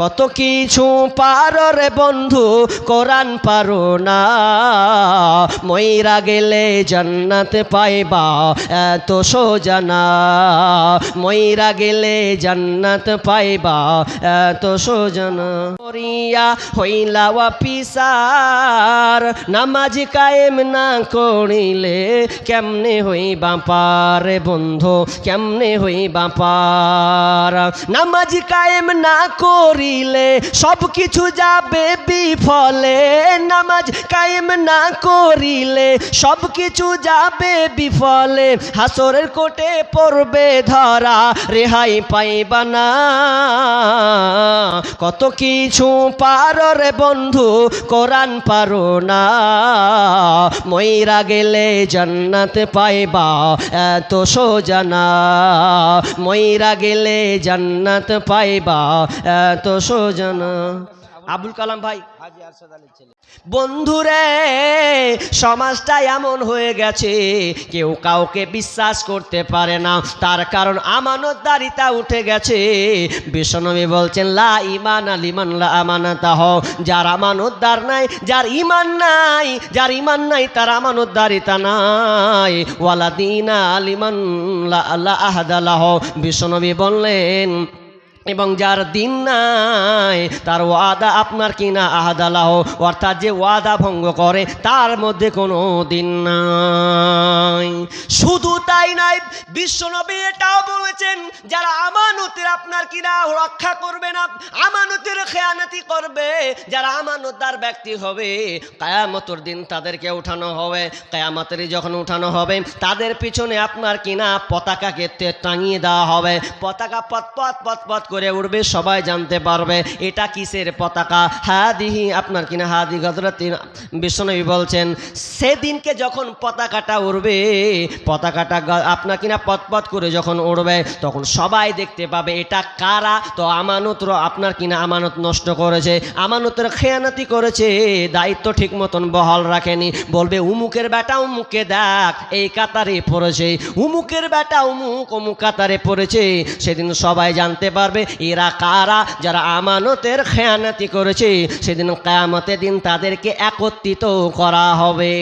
কত কিছু পারো রে বন্ধু, কোরআন পারো না। ময়রা গেলে জান্নাত পাইবা, এত সোজানা ময়রা গেলে জান্নাত পাইবা, এত সোজানা করিয়া হইলা পিসার নামাজ কায়েম না করিলে কেমনে হই পারে বন্ধু, কেমনে হই পার? নামাজ কায়েম না করিলে সব কিছু যাবে বিফলে। নামাজ কায়েম না করিলে সব কিছু যাবে বিফলে। হাসরের কোটে পড়বে ধরা, রেহাই পাইবা না। কত কিছু পারো রে বন্ধু, কোরআন পারো না। ময়রা গেলে জান্নাত পাইবা, এত সোজানা ময়রা গেলে জান্নাত পাইবা, এত সোজানা আবুল কালাম ভাই। বন্ধুরে সমাজটা এমন হয়ে গেছে কেউ কাউকে বিশ্বাস করতে পারে না। তার কারণ আমানতদারিতা উঠে গেছে। বিশ্বনবী বলছেন লা ইমান আলিমান লা আমানাতাহ যার আমানতদার নাই যার ইমান নাই যার ইমান নাই তার আমানতদারিতা নাই। ওয়ালা দিনা আলিমান লা লা আহাদালাহ বিশ্বনবী বললেন এবং যার দিন নাই, তার ওয়াদা আপনার কিনা আহাদালাহ, অর্থাৎ যে ওয়াদা ভঙ্গ করে, তার মধ্যে কোনো দিন নাই। শুধু তাই নাই বিশ্বনবী এটাও বলেছেন, যারা আমানতের আপনার কিনা রক্ষা করবে না, আমানতের খেয়ানতি করবে, যারা আমানতদার ব্যক্তি হবে, কায়ামতর দিন তাদেরকে উঠানো হবে কায়ামতের যখন উঠানো হবে, তাদের পিছনে আপনার কিনা পতাকাকে টাঙিয়ে দেওয়া হবে, পতাকা পথ পথ পথ পথ করে উঠবে, সবাই জানতে পারবে এটা কিসের পতাকা। হাদিহি আপনার কিনা, হাদি গজরত বিশ্বনবী বলছেন, সেদিনকে যখন পতাকাটা উড়বে, পতাকাটা আপনার কিনা পথ করে যখন উড়বে, তখন সবাই দেখতে পাবে এটা কারা? তো আমানত আপনার কিনা আমানত নষ্ট করেছে, আমানতের খেয়ানাতি করেছে, দায়িত্ব ঠিক মতন বহাল রাখেনি। বলবে, উমুকের বেটা উমুকে দেখ, এই কাতারে পড়েছে। উমুকের বেটা উমুক অমুক কাতারে পড়েছে। সেদিন সবাই জানতে পারবে এরা কারা? যারা আমানতের খেয়ানাতি করেছে সেদিন কেয়ামতের দিন তাদেরকে একত্রিত করা হবে।